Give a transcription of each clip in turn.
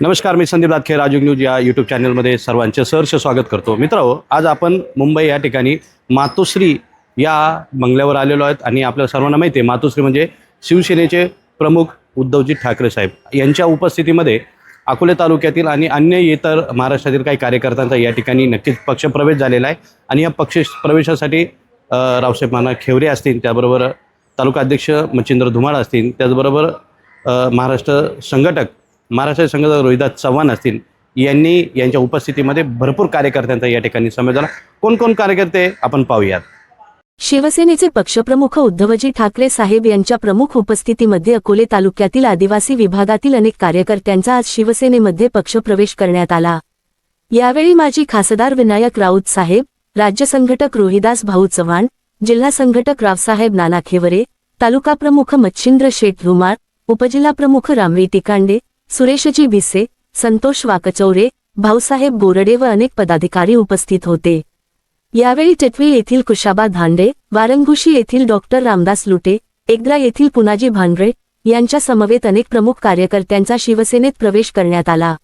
नमस्कार मी संदीप दातखे राजू न्यूज या यूट्यूब चॅनलमध्ये सर्वांचे सहर्ष स्वागत करतो. मित्र आज आपण मुंबई या ठिकाणी मातोश्री या बंगल्यावर आलेलो आहेत आणि आपल्या सर्वांना माहिती आहे मातोश्री म्हणजे शिवसेनेचे प्रमुख उद्धवजी ठाकरे साहेब. यांच्या उपस्थितीमध्ये अकोले तालुक्यातील आणि अन्य इतर महाराष्ट्रातील काही कार्यकर्त्यांचा या ठिकाणी नक्कीच पक्षप्रवेश झालेला आहे. आणि या पक्ष प्रवेशासाठी रावसाहेब माना खेवरे असतील त्याबरोबर तालुका अध्यक्ष मच्छिंद्र धुमाळ असतील त्याचबरोबर महाराष्ट्र संघटक महाराष्ट्र संघाचा रोहिदास चव्हाण असतील यांनी यांच्या उपस्थितीमध्ये भरपूर कार्यकर्त्यांचा या ठिकाणी समज झाला. कोण कोण कार्यकर्ते आपण पाहूयात. शिवसेनेचे पक्षप्रमुख उद्धवजी ठाकरे साहेब यांच्या प्रमुख उपस्थितीमध्ये अकोले तालुक्यातील आदिवासी विभागातील अनेक कार्यकर्त्यांचा आज शिवसेनेमध्ये पक्षप्रवेश करण्यात आला. यावेळी माजी खासदार विनायक राऊत साहेब राज्य संघटक रोहिदास भाऊ चव्हाण जिल्हा संघटक रावसाहेब नाना खेवरे तालुका प्रमुख मच्छिंद्र शेठ धुमाळ उपजिल्हा प्रमुख रामवी टिकांडे सुरेशजी भिसे संतोष वाकचौरे भाऊसाहेब बोरडे व अनेक पदाधिकारी उपस्थित होते. यावेळी टिटवी येथील कुशाबा धांडे वारंगुशी येथील डॉक्टर रामदास लुटे एकद्रा येथील पुनाजी भांडरे यांच्या समवेत अनेक प्रमुख कार्यकर्त्यांचा शिवसेनेत प्रवेश करण्यात आला.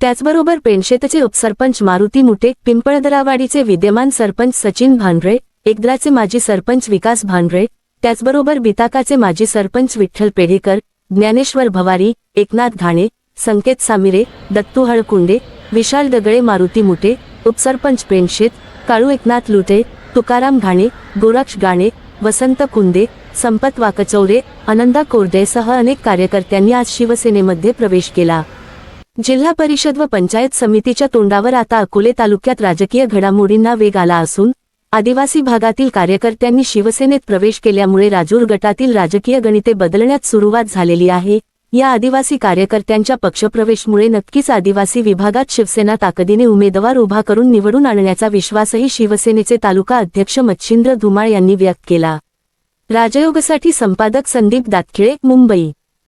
त्याचबरोबर पेणशेतचे उपसरपंच मारुती मुटे पिंपळदरावाडीचे विद्यमान सरपंच सचिन भांडरे एकद्राचे माजी सरपंच विकास भांडरे त्याचबरोबर बिताकाचे माजी सरपंच विठ्ठल पेढेकर ज्ञानेश्वर भवारी एकनाथ घाणे संकेत सामिरे दत्तू हळकुंडे विशाल दगडे मारुती मुटे उपसरपंच पेणशेत काळू एकनाथ लुटे तुकाराम घाणे गोरक्ष गाणे वसंत कुंदे संपत वाकचौरे आनंदा कोरडेसह अनेक कार्यकर्त्यांनी आज शिवसेनेमध्ये प्रवेश केला. जिल्हा परिषद व पंचायत समितीच्या तोंडावर आता अकोले तालुक्यात राजकीय घडामोडींना वेग आला असून आदिवासी भागातील कार्यकर्त्यांनी शिवसेनेत प्रवेश केल्यामुळे राजूर गटातील राजकीय गणिते बदलण्यास सुरुवात झालेली आहे. या आदिवासी कार्यकर्त्यांच्या पक्षप्रवेशमुळे नक्कीच आदिवासी विभागात शिवसेना ताकदीने उमेदवार उभा करून निवडून आणण्याचा विश्वासही शिवसेनेचे तालुका अध्यक्ष मच्छिंद्र धुमाळ यांनी व्यक्त केला. राजयोगसाठी संपादक संदीप दातखिळे मुंबई.